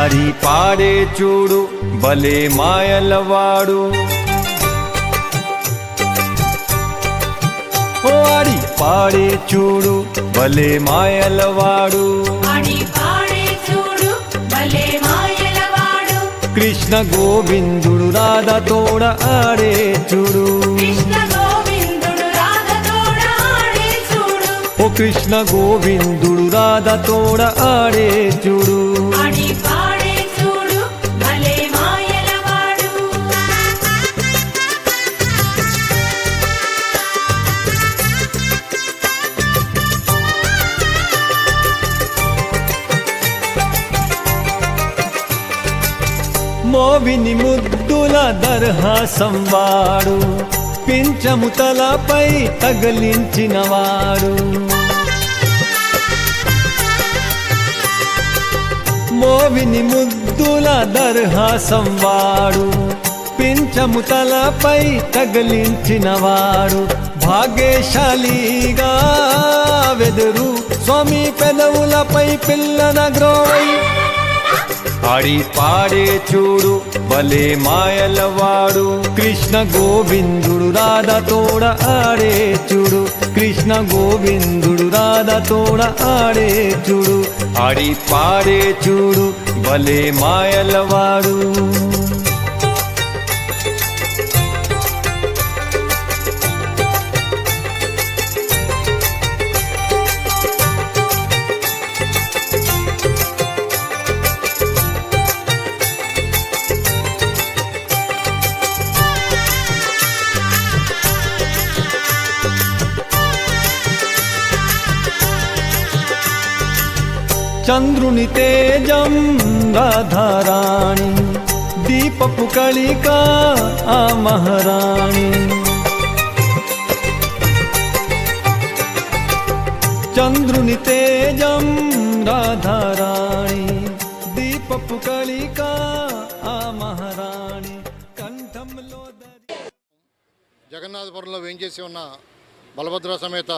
హరి పాడే చూడు భలే మాయలవాడు. ఓ హరి పాడే చూడు భలే మాయలవాడు. ఆడి పాడే చూడు భలే మాయలవాడు. కృష్ణ గోవిందుడు రాధ తోడ ఆడే చూడు. ఓ కృష్ణ గోవిందుడు రాధ తోడ ఆడే చూడు. మోవిని ముద్దుల దర్హాసం వాడు పించము తలపై తగిలించినవాడు మోవిని ముద్దుల దర్హాసం వాడు పించము తలపై తగిలించినవాడు భాగ్యశాలిగా వెదురు స్వామి పెదవులపై పిల్లన గ్రోవై పాడి పాడే చూడు భలే మాయలవాడు. కృష్ణ గోవిందుడు రాధ తోడ ఆడే చూడు. కృష్ణ గోవిందుడు రాధ తోడ ఆడే చూడు. ఆడి పాడే చూడు భలే మాయలవాడు. చంద్రుని తేజం రాధారాణి దీపపు కళిక ఆ మహారాణి. చంద్రుని తేజం రాధారాణి దీపపు కళిక ఆ మహారాణి కంఠంలో జగన్నాథపురంలో వేంచేసి ఉన్న బలభద్ర సమేత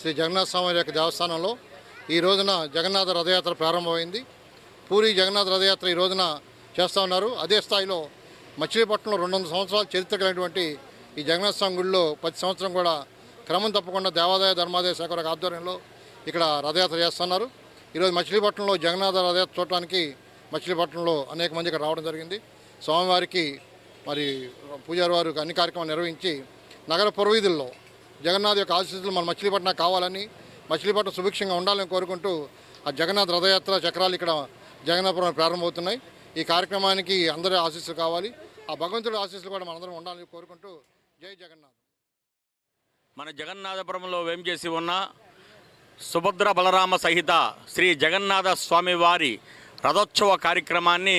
శ్రీ జగన్నాథ స్వామి యొక్క దేవస్థానంలో ఈ రోజున జగన్నాథ రథయాత్ర ప్రారంభమైంది. పూరి జగన్నాథ రథయాత్ర ఈ రోజున చేస్తూ ఉన్నారు. అదే స్థాయిలో మచిలీపట్నంలో రెండు వందల సంవత్సరాల చరిత్ర కలిగినటువంటి ఈ జగన్నాథ స్వామి గుడిలో ప్రతి సంవత్సరం కూడా క్రమం తప్పకుండా దేవాదాయ ధర్మాదాయ శాఖ ఆధ్వర్యంలో ఇక్కడ రథయాత్ర చేస్తున్నారు. ఈరోజు మచిలీపట్నంలో జగన్నాథ రథయాత్ర చూడటానికి మచిలీపట్నంలో అనేక మంది ఇక్కడ రావడం జరిగింది. స్వామివారికి మరి పూజారి వారు అన్ని కార్యక్రమాలు నిర్వహించి నగర పురవీధుల్లో జగన్నాథ్ యొక్క ఆశీస్సులు మన మచిలీపట్నం కావాలని మచిలీపట్నం సుభిక్షంగా ఉండాలని కోరుకుంటూ ఆ జగన్నాథ్ రథయాత్ర చక్రాలు ఇక్కడ జగన్నాథపురం ప్రారంభమవుతున్నాయి. ఈ కార్యక్రమానికి అందరి ఆశీస్సులు కావాలి. ఆ భగవంతుడి ఆశీస్సులు కూడా మనందరం ఉండాలని కోరుకుంటూ జై జగన్నాథ్. మన జగన్నాథపురంలో వేం చేసి ఉన్న సుభద్ర బలరామ సహిత శ్రీ జగన్నాథ స్వామి వారి రథోత్సవ కార్యక్రమాన్ని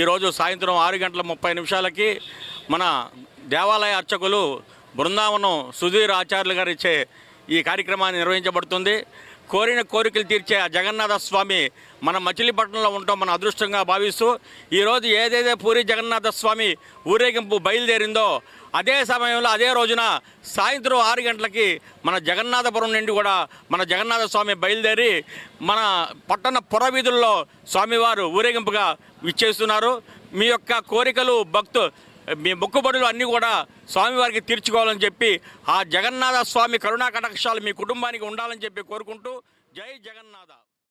ఈరోజు సాయంత్రం ఆరు గంటల ముప్పై నిమిషాలకి మన దేవాలయ అర్చకులు బృందావనం సుధీర్ ఆచార్యులు గారిచే ఈ కార్యక్రమాన్ని నిర్వహించబడుతుంది. కోరిన కోరికలు తీర్చే ఆ జగన్నాథ స్వామి మన మచిలీపట్నంలో ఉంటాం మన అదృష్టంగా భావిస్తూ ఈరోజు ఏదైతే పూరి జగన్నాథ స్వామి ఊరేగింపు బయలుదేరిందో అదే సమయంలో అదే రోజున సాయంత్రం ఆరు గంటలకి మన జగన్నాథపురం నుండి కూడా మన జగన్నాథ స్వామి బయలుదేరి మన పట్టణ పురవీధుల్లో స్వామివారు ఊరేగింపుగా ఇచ్చేస్తున్నారు మీ యొక్క కోరికలు భక్తు మీ మొక్కుబడులు అన్నీ కూడా స్వామివారికి తీర్చుకోవాలని చెప్పి ఆ జగన్నాథ స్వామి కరుణా కటాక్షాలు మీ కుటుంబానికి ఉండాలని చెప్పి కోరుకుంటూ జై జగన్నాథ.